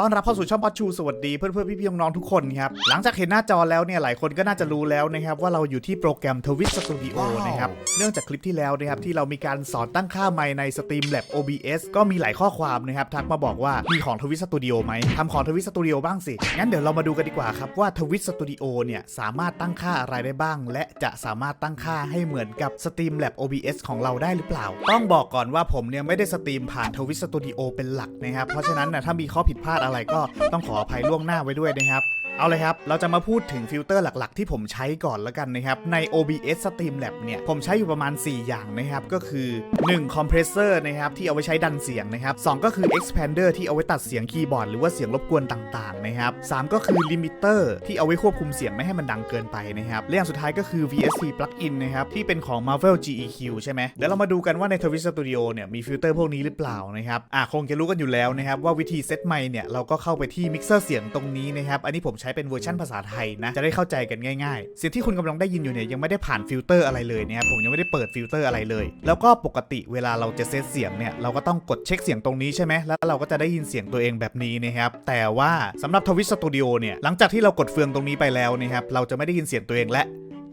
ต้อนรับเข้าสู่ช่องพัชชูสวัสดีเพื่อนเพื่อนพี่พี่น้องๆทุกคนครับ หลังจากเห็นหน้าจอแล้วเนี่ยหลายคนก็น่าจะรู้แล้วนะครับว่าเราอยู่ที่โปรแกรม Twitch Studio นะครับ เนื่องจากคลิปที่แล้วนะครับที่เรามีการสอนตั้งค่าไมค์ใน Stream Lab OBS ก็มีหลายข้อความนะครับทักมาบอกว่ามีของ Twitch Studio ไหมทำของ Twitch Studio บ้างสิ งั้นเดี๋ยวเรามาดูกันดีกว่าครับว่า Twitch Studio เนี่ยสามารถตั้งค่าอะไรได้บ้าง และจะสามารถตั้งค่าให้เหมือนกับ Stream Lab OBS ของเราได้หรือเปล่า ต้องบอกก่อนว่าผมเนี่ยไม่ได้สตรีมผ่าน Twitch Studio เป็นหลักนะครับเพราะฉะนั้นนะถ้ามีข้อผิดพลาดอะไรก็ต้องขออภัยล่วงหน้าไว้ด้วยนะครับ เอาเลยครับ เราจะมาพูดถึงฟิลเตอร์หลักๆ ที่ผมใช้ก่อนแล้วกันนะครับ ใน OBS Streamlab เนี่ย ผมใช้อยู่ประมาณ 4 อย่างนะครับ ก็คือ 1 Compressor นะครับ ที่เอาไว้ใช้ดันเสียงนะครับ 2 ก็คือ Expander ที่เอาไว้ตัดเสียงคีย์บอร์ดหรือว่าเสียงรบกวนต่างๆ นะครับ 3 ก็คือ Limiter ที่เอาไว้ควบคุมเสียงไม่ให้มันดังเกินไปนะครับและอย่างสุดท้ายก็คือ VST Plugin นะครับ ที่เป็นของ Marvel GEQ ใช่ไหมเดี๋ยวเรามาดูกันว่าใน Twitch Studio เนี่ยมีฟิลเตอร์พวกนี้หรือเปล่านะครับอะคงจะรู้กันอยู่แล้วนะครับว่าวิธีเซตไมค์เนี่ยเราก็เข้าไปที่มิกเซอร์เสียงตรงนี้นะครับอันนี้ผมช้เป็นเวอร์ชันภาษาไทยนะ จะได้เข้าใจกันง่ายๆ เสียงที่คุณกำลังได้ยินอยู่เนี่ยยังไม่ได้ผ่านฟิลเตอร์อะไรเลยนะครับผมยังไม่ได้เปิดฟิลเตอร์อะไรเลย แล้วก็ปกติเวลาเราจะเซตเสียงเนี่ยเราก็ต้องกดเช็คเสียงตรงนี้ใช่ไหมแล้วเราก็จะได้ยินเสียงตัวเองแบบนี้นะครับแต่ว่าสำหรับทวิสตูดิโอเนี่ยหลังจากที่เรากดเฟืองตรงนี้ไปแล้วนะครับเราจะไม่ได้ยินเสียงตัวเองและ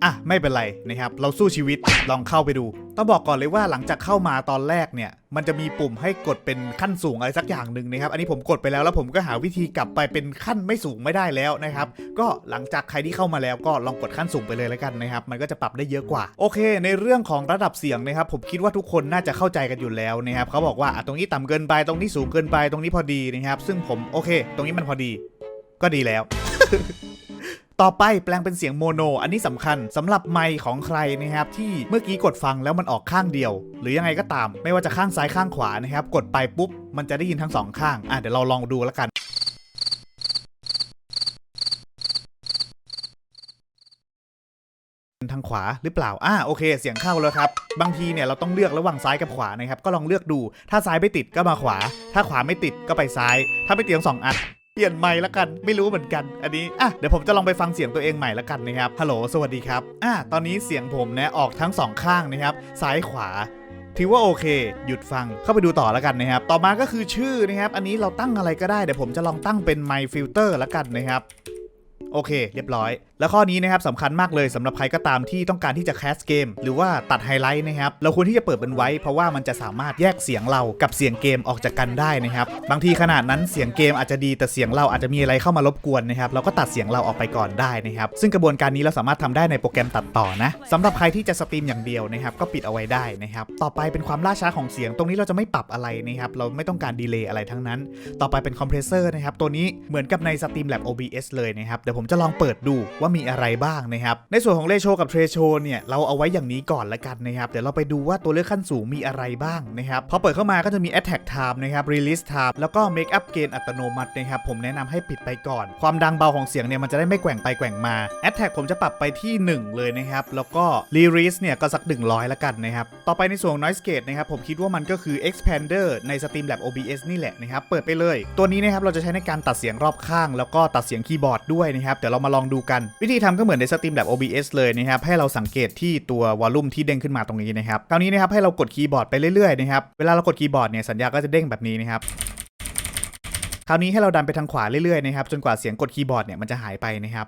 อะไม่เป็นไรนะครับเราสู้ชีวิตลองเข้าไปดู ต้องบอกก่อนเลยว่าหลังจากเข้ามาตอนแรกเนี่ยมันจะมีปุ่มให้กดเป็นขั้นสูงอะไรสักอย่างหนึ่งนะครับ อันนี้ผมกดไปแล้วแล้วผมก็หาวิธีกลับไปเป็นขั้นไม่สูงไม่ได้แล้วนะครับ ก็หลังจากใครที่เข้ามาแล้วก็ลองกดขั้นสูงไปเลยแล้วกันนะครับ มันก็จะปรับได้เยอะกว่า โอเค ในเรื่องของระดับเสียงนะครับ ผมคิดว่าทุกคนน่าจะเข้าใจกันอยู่แล้วนะครับเขาบอกว่าตรงนี้ต่ำเกินไปตรงนี้สูงเกินไปตรงนี้พอดีนะครับ ซึ่งผมโอเค ตรงนี้มันพอดี ก็ดีแล้ว ต่อไปแปลงเป็นเสียงโมโน อันนี้สำคัญสำหรับไมค์ของใครนะครับที่เมื่อกี้กดฟังแล้วมันออกข้างเดียว หรือยังไงก็ตาม ไม่ว่าจะข้างซ้ายข้างขวานะครับ กดไปปุ๊บ มันจะได้ยินทั้งสองข้างอะเดี๋ยวเราลองดูแล้วกันทางขวาหรือเปล่า อ่าโอเค เสียงเข้าแล้วครับ บางทีเนี่ยเราต้องเลือกระหว่างซ้ายกับขวานะครับ ก็ลองเลือกดู ถ้าซ้ายไม่ติดก็มาขวา ถ้าขวาไม่ติดก็ไปซ้าย ถ้าไม่ติดทั้งสองอัน เปลี่ยนไมค์ละกันไม่รู้เหมือนกันอันนี้อะเดี๋ยวผมจะลองไปฟังเสียงตัวเองใหม่ละกันนะครับฮัลโหลสวัสดีครับอะตอนนี้เสียงผมนะออกทั้งสองข้างนะครับซ้ายขวาถือว่าโอเค หยุดฟังเข้าไปดูต่อแล้วกันนะครับ ต่อมาก็คือชื่อนะครับ อันนี้เราตั้งอะไรก็ได้ เดี๋ยวผมจะลองตั้งเป็น My Filter ละกันนะครับ โอเค เรียบร้อย แล้วข้อนี้นะครับสำคัญมากเลยสำหรับใครก็ตามที่ต้องการที่จะแคสเกม หรือว่าตัดไฮไลท์นะครับเราควรที่จะเปิดเป็นไว้ เพราะว่ามันจะสามารถแยกเสียงเรากับเสียงเกมออกจากกันได้นะครับบางทีขนาดนั้นเสียงเกมอาจจะดีแต่เสียงเราอาจจะมีอะไรเข้ามารบกวนนะครับเราก็ตัดเสียงเราออกไปก่อนได้นะครับซึ่งกระบวนการนี้เราสามารถทำได้ในโปรแกรมตัดต่อนะสำหรับใครที่จะสตรีมอย่างเดียวนะครับก็ปิดเอาไว้ได้นะครับต่อไปเป็นความล่าช้าของเสียงตรงนี้เราจะไม่ปรับอะไรนะครับเราไม่ต้องการดีเลย์อะไรทั้งนั้น ต่อไปเป็นคอมเพรสเซอร์นะครับตัวนี้เหมือนกับใน Streamlab OBS เลยนะครับเดี๋ยวผมจะลองเปิดดูว่ามีอะไรบ้างนะครับ ในส่วนของเลโชกับเทรโชเนี่ยเราเอาไว้อย่างนี้ก่อนละกันนะครับ เดี๋ยวเราไปดูว่าตัวเลือกขั้นสูงมีอะไรบ้างนะครับพอเปิดเข้ามาก็จะมี Attack Time นะครับ Release Time แล้วก็ Make Up Gain อัตโนมัตินะครับผมแนะนำให้ปิดไปก่อน ความดังเบาของเสียงเนี่ยมันจะได้ไม่แกว่งไปแกว่งมา Attack ผมจะปรับไปที่ 1 เลยนะครับแล้วก็ Release เนี่ยก็สัก 100ละกันนะครับต่อไปในส่วน Noise Gate นะครับผมคิดว่ามันก็คือ Expander ใน Streamlab OBS นี่แหละนะครับเปิดไปเลย ตัวนี้นะครับเราจะใช้ในการตัดเสียงรอบข้าง แล้วก็ตัดเสียงคีย์บอร์ดด้วยนะครับเดี๋ยวเรามาลองดูกันวิธีทำก็เหมือนใน Streamlab OBS เลยนะครับให้เราสังเกตที่ตัววอลลุ่มที่เด้งขึ้นมาตรงนี้นะครับคราวนี้นะครับให้เรากดคีย์บอร์ดไปเรื่อยๆนะครับเวลาเรากดคีย์บอร์ดเนี่ยสัญญาก็จะเด้งแบบนี้นะครับคราวนี้ให้เราดันไปทางขวาเรื่อยๆนะครับจนกว่าเสียงกดคีย์บอร์ดเนี่ยมันจะหายไปนะครับ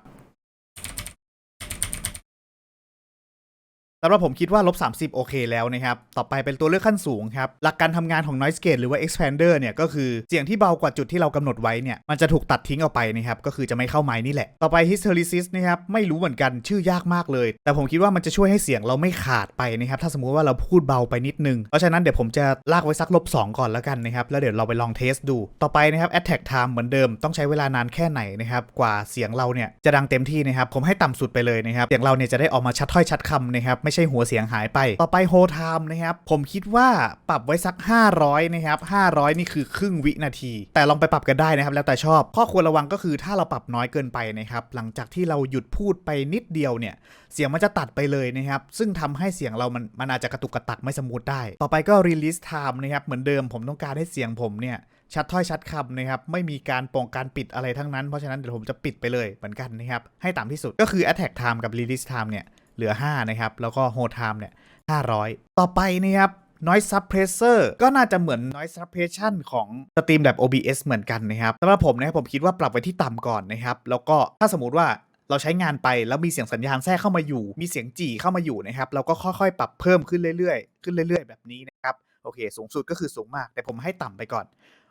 สำหรับผมคิดว่าลบ30 โอเคแล้วนะครับ ต่อไปเป็นตัวเลือกขั้นสูงครับ หลักการทำงานของ noise gate หรือว่า expander เนี่ยก็คือเสียงที่เบากว่าจุดที่เรากำหนดไว้เนี่ยมันจะถูกตัดทิ้งออกไปนะครับ ก็คือจะไม่เข้าไม้นี่แหละ ต่อไป hysteresis นะครับไม่รู้เหมือนกันชื่อยากมากเลย แต่ผมคิดว่ามันจะช่วยให้เสียงเราไม่ขาดไปนะครับถ้าสมมุติว่าเราพูดเบาไปนิดนึง เพราะฉะนั้นเดี๋ยวผมจะลากไว้สักลบ2ก่อนแล้วกันนะครับแล้วเดี๋ยวเราไปลองเทสดูต่อไปนะครับ attack time เหมือนเดิมต้องใช้เวลานานแค่ไหนนะครับกว่าเสียงเราเนี่ยจะดังเต็มที่นะครับผมให้ต่ำสุดไปเลยนะครับเสียงเราเนี่ยจะได้ออกมาชัดถ้อยชัดคำนะครับไม่ใช่หัวเสียงหายไป ต่อไป hold time นะครับผมคิดว่าปรับไว้สัก 500นะครับ500 นี่คือครึ่งวินาที แต่ลองไปปรับกันได้นะครับ แล้วแต่ชอบข้อควรระวังก็คือถ้าเราปรับน้อยเกินไปนะครับหลังจากที่เราหยุดพูดไปนิดเดียวเนี่ยเสียงมันจะตัดไปเลยนะครับซึ่งทำให้เสียงเรามันมันอาจจะกระตุกกระตักไม่สมูทได้ ต่อไปก็ release time นะครับเหมือนเดิมผมต้องการให้เสียงผมเนี่ยชัดถ้อยชัดคำนะครับไม่มีการปร่งการปิดอะไรทั้งนั้น เพราะฉะนั้นเดี๋ยวผมจะปิดไปเลยเหมือนกันนะครับให้ต่ำที่สุดก็คือ attack time กับ release time เนี่ย เหลือ 5 นะครับ แล้วก็ hold time เนี่ย500 ต่อไปนะครับ noise suppressor ก็น่าจะเหมือน noise suppression ของ Streamlab OBS เหมือนกันนะครับสำหรับผมนะครับผมคิดว่าปรับไว้ที่ต่ำก่อนนะครับ แล้วก็ถ้าสมมติว่าเราใช้งานไปแล้วมีเสียงสัญญาณแทรกเข้ามาอยู่ มีเสียงจี่เข้ามาอยู่นะครับ เราก็ค่อยๆ ปรับเพิ่มขึ้นเรื่อยๆ ขึ้นเรื่อย ๆ แบบนี้นะครับ โอเค สูงสุดก็คือสูงมาก แต่ผมให้ต่ำไปก่อน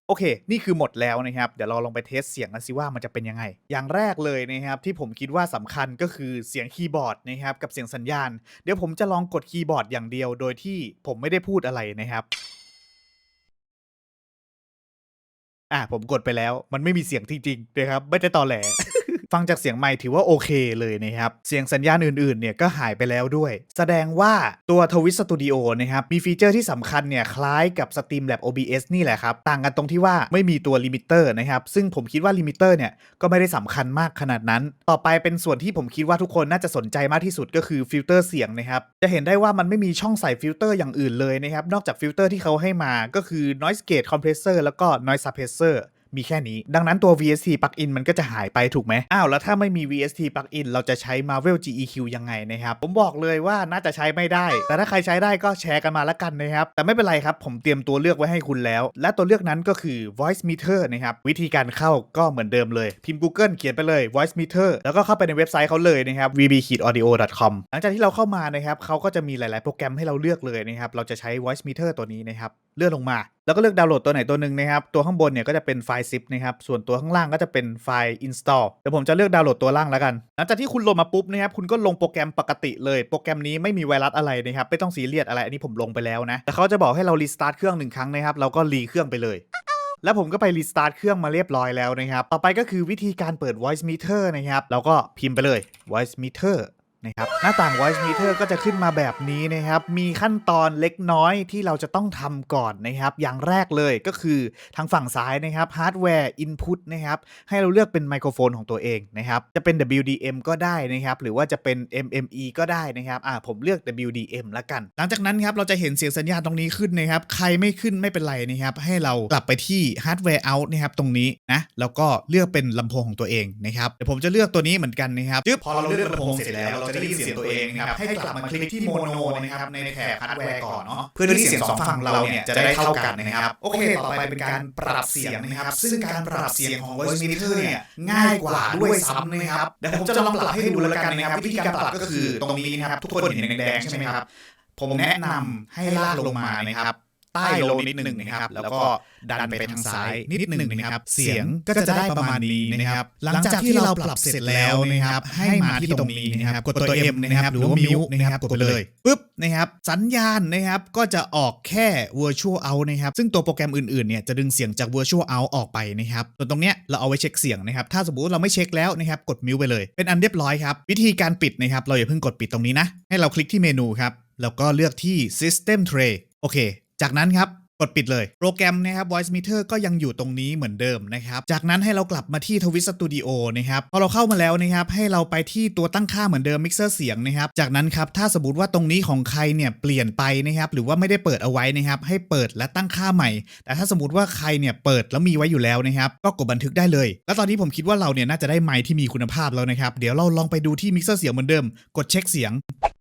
โอเค นี่คือหมดแล้วนะครับ เดี๋ยวเราลองไปเทสเสียงกันสิว่ามันจะเป็นยังไง อย่างแรกเลยนะครับที่ผมคิดว่าสำคัญก็คือเสียงคีย์บอร์ดนะครับกับเสียงสัญญาณ เดี๋ยวผมจะลองกดคีย์บอร์ดอย่างเดียว โดยที่ผมไม่ได้พูดอะไรนะครับอะผมกดไปแล้ว มันไม่มีเสียงจริงๆนะครับ ไม่ได้ตอแหล ฟังจากเสียงไมค์ถือว่าโอเคเลยนะครับ เสียงสัญญาณอื่นๆเนี่ยก็หายไปแล้วด้วย แสดงว่าตัว Twitch Studio นะครับมีฟีเจอร์ที่สำคัญเนี่ยคล้ายกับ Streamlab OBS นี่แหละครับ ต่างกันตรงที่ว่าไม่มีตัวลิมิเตอร์นะครับซึ่งผมคิดว่าลิมิเตอร์เนี่ยก็ไม่ได้สำคัญมากขนาดนั้น ต่อไปเป็นส่วนที่ผมคิดว่าทุกคนน่าจะสนใจมากที่สุดก็คือฟิลเตอร์เสียงนะครับจะเห็นได้ว่ามันไม่มีช่องใส่ฟิลเตอร์อย่างอื่นเลยนะครับนอกจากฟิลเตอร์ที่เขาให้มาก็คือ noise gate compressor แล้วก็ noise suppressor มีแค่นี้ ดังนั้นตัว VST plugin มันก็จะหายไปถูกไหมอ้าวแล้วถ้าไม่มี VST plugin เราจะใช้ Marvel GEQ ยังไงนะครับ ผมบอกเลยว่าน่าจะใช้ไม่ได้ แต่ถ้าใครใช้ได้ก็แชร์กันมาล้วกันนะครับ แต่ไม่เป็นไรครับ ผมเตรียมตัวเลือกไว้ให้คุณแล้ว และตัวเลือกนั้นก็คือ voice meter นะครับ วิธีการเข้าก็เหมือนเดิมเลย พิมพ์ Google เขียนไปเลย voice meter แล้วก็เข้าไปในเว็บไซต์เขาเลยนะครับ vb-audio.com หลังจากที่เราเข้ามานะครับเขาก็จะมีหลาย ๆ โปรแกรมให้เราเลือกเลยนะครับเราจะใช้ voice meter ตัวนี้นะครับเลื่อนลงมา แล้วก็เลือกดาวน์โหลดตัวไหนตัวหนึ่งนะครับ ตัวข้างบนเนี่ยก็จะเป็นไฟล์ zip นะครับ ส่วนตัวข้างล่างก็จะเป็นไฟล์ install เดี๋ยวผมจะเลือกดาวน์โหลดตัวล่างแล้วกัน หลังจากที่คุณโหลดมาปุ๊บนะครับ คุณก็ลงโปรแกรมปกติเลย โปรแกรมนี้ไม่มีไวรัสอะไรนะครับ ไม่ต้องซีเรียสอะไร อันนี้ผมลงไปแล้วนะ แต่เขาจะบอกให้เรารีสตาร์ทเครื่องหนึ่งครั้งนะครับ เราก็รีเครื่องไปเลยแล้วผมก็ไปรีสตาร์ทเครื่องมาเรียบร้อยแล้วนะครับ ต่อไปก็คือวิธีการเปิด voice meter นะครับเราก็พิมพ์ไปเลย voice meter นะครับหน้าต่าง voice meter ก็จะขึ้นมาแบบนี้นะครับ มีขั้นตอนเล็กน้อยที่เราจะต้องทำก่อนนะครับ อย่างแรกเลยก็คือทางฝั่งซ้ายนะครับ hardware input นะครับ ให้เราเลือกเป็นไมโครโฟนของตัวเองนะครับ จะเป็น WDM ก็ได้นะครับ หรือว่าจะเป็น MME ก็ได้นะครับ อ่าผมเลือก WDM ละกัน หลังจากนั้นครับเราจะเห็นเสียงสัญญาณตรงนี้ขึ้นนะครับ ใครไม่ขึ้นไม่เป็นไรนะครับ ให้เรากลับไปที่ hardware out นะครับตรงนี้นะ แล้วก็เลือกเป็นลำโพงของตัวเองนะครับ เดี๋ยวผมจะเลือกตัวนี้เหมือนกันนะครับจึ๊บพอเราเลือกลำโพงเสร็จแล้วเราจะได้ยินเสียงตัวเองนะครับให้กลับมาคลิกที่โมโนนะครับในแถบ hardware ก่อนเนาะเพื่อที่เสียงสองฝั่งเราเนี่ยจะได้เท่ากันนะครับโอเคต่อไปเป็นการปรับเสียงนะครับ ซึ่งการปรับเสียงของ voice meter เนี่ยง่ายกว่าด้วยซ้ำนะครับเดี๋ยวผมจะลองปรับให้ดูแล้วกันนะครับวิธีการปรับก็คือตรงนี้นะครับทุกคนเห็นแดงๆใช่ไหมครับผมแนะนำให้ลากลงมานะครับ ใต้โลนิดหนึ่งนะครับ แล้วก็ดันไปทางซ้ายนิดหนึ่งนะครับ เสียงก็จะได้ประมาณนี้นะครับ หลังจากที่เราปรับเสร็จแล้วนะครับ ให้มาที่ตรงนี้นะครับ กดตัว M นะครับ หรือว่ามิวนะครับ กดไปเลยปุ๊บนะครับ สัญญาณนะครับ ก็จะออกแค่ virtual out นะครับ ซึ่งตัวโปรแกรมอื่นๆ เนี่ย จะดึงเสียงจาก virtual out ออกไปนะครับ ส่วนตรงเนี้ยเราเอาไว้เช็คเสียงนะครับ ถ้าสมมติเราไม่เช็คแล้วนะครับ กดมิวไปเลย เป็นอันเรียบร้อยครับ วิธีการปิดนะครับ เราอย่าเพิ่งกดปิดตรงนี้นะ ให้เราคลิกที่เมนูครับ แล้วก็เลือกที่ system tray โอเค จากนั้นครับกดปิดเลย โปรแกรมนะครับ voice meter ก็ยังอยู่ตรงนี้เหมือนเดิมนะครับ จากนั้นให้เรากลับมาที่ Twist Studio นะครับพอเราเข้ามาแล้วนะครับ ให้เราไปที่ตัวตั้งค่าเหมือนเดิม mixer เสียงนะครับ จากนั้นครับ ถ้าสมมติว่าตรงนี้ของใครเนี่ยเปลี่ยนไปนะครับ หรือว่าไม่ได้เปิดเอาไว้นะครับ ให้เปิดและตั้งค่าใหม่ แต่ถ้าสมมติว่าใครเนี่ยเปิดแล้วมีไว้อยู่แล้วนะครับ ก็กดบันทึกได้เลย แล้วตอนนี้ผมคิดว่าเราเนี่ยน่าจะได้ไมค์ที่มีคุณภาพแล้วนะครับ เดี๋ยวเราลองไปดูที่ mixer เสียงเหมือนเดิม กดเช็คเสียง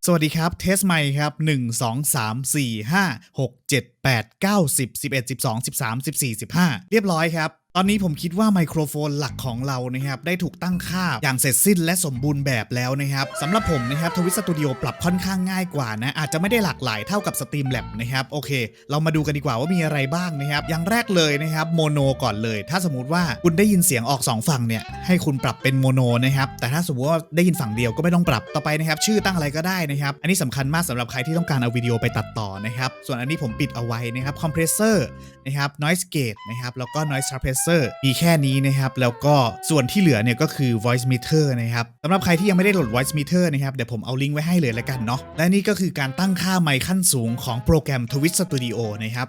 สวัสดีครับ เทสใหม่ครับ 1 2 3 4 5 6 7 8 9 10 11 12 13 14 15 เรียบร้อยครับ ตอนนี้ผมคิดว่าไมโครโฟนหลักของเรานะครับได้ถูกตั้งค่าอย่างเสร็จสิ้นและสมบูรณ์แบบแล้วนะครับสำหรับผมนะครับทวิสตูดิโอปรับค่อนข้างง่ายกว่านะอาจจะไม่ได้หลากหลายเท่ากับ Streamlab นะครับโอเค เรามาดูกันดีกว่าว่ามีอะไรบ้างนะครับอย่างแรกเลยนะครับโมโนก่อนเลย ถ้าสมมติว่าคุณได้ยินเสียงออก 2 ฝั่งเนี่ยให้คุณปรับเป็นโมโนนะครับแต่ถ้าสมมติว่าได้ยินฝั่งเดียวก็ไม่ต้องปรับต่อไปนะครับชื่อตั้งอะไรก็ได้นะครับอันนี้สำคัญมากสำหรับใครที่ต้องการเอาวิดีโอไปตัดต่อนะครับส่วนอันนี้ผมปิดเอาไว้นะครับคอมเพรสเซอร์นะครับ noise gate นะครับแล้วก็ noise suppressor มีแค่นี้นะครับ แล้วก็ส่วนที่เหลือเนี่ยก็คือ voice meter นะครับสำหรับใครที่ยังไม่ได้โหลด voice meter นะครับ เดี๋ยวผมเอาลิงก์ไว้ให้เลยแล้วกันเนาะและนี่ก็คือการตั้งค่าไมค์ขั้นสูงของโปรแกรม Twitch Studio นะครับ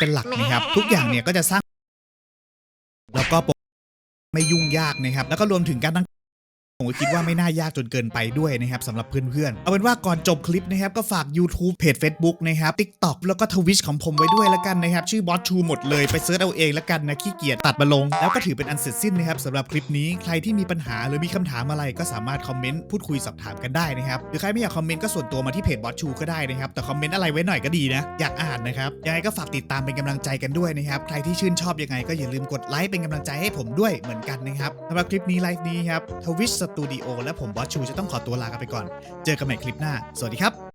เป็นหลักนะครับ ทุกอย่างเนี่ยก็จะสร้าง แล้วก็ไม่ยุ่งยากนะครับ แล้วก็รวมถึงการตั้ง ผมก็คิดว่าไม่น่ายากจนเกินไปด้วยนะครับสำหรับเพื่อนๆ เอาเป็นว่าก่อนจบคลิปนะครับก็ฝาก YouTube เพจ Facebook นะครับ TikTok แล้วก็ Twitch ของผมไว้ด้วยแล้วกันนะครับ ชื่อบอสชูหมดเลยไปเซิร์ชเอาเองแล้วกันนะ ขี้เกียจตัดมาลง แล้วก็ถือเป็นอันเสร็จสิ้นนะครับสำหรับคลิปนี้ใครที่มีปัญหาหรือมีคำถามอะไรก็สามารถคอมเมนต์พูดคุยสอบถามกันได้นะครับหรือใครไม่อยากคอมเมนต์ก็ส่วนตัวมาที่เพจบอสชูก็ได้นะครับแต่คอมเมนต์อะไรไว้หน่อยก็ดีนะอยากอ่านนะครับยังไงก็ฝากติดตามเป็นกำลังใจกันด้วยนะครับใครที่ชื่นชอบยังไงก็อย่าลืมกดไลค์เป็นกำลังใจให้ผมด้วยเหมือนกันนะครับสำหรับคลิปนี้ไลฟ์นี้ครับทวิชสตูดิโอและผมบอสชูจะต้องขอตัวลากันไปก่อน เจอกันใหม่คลิปหน้า สวัสดีครับ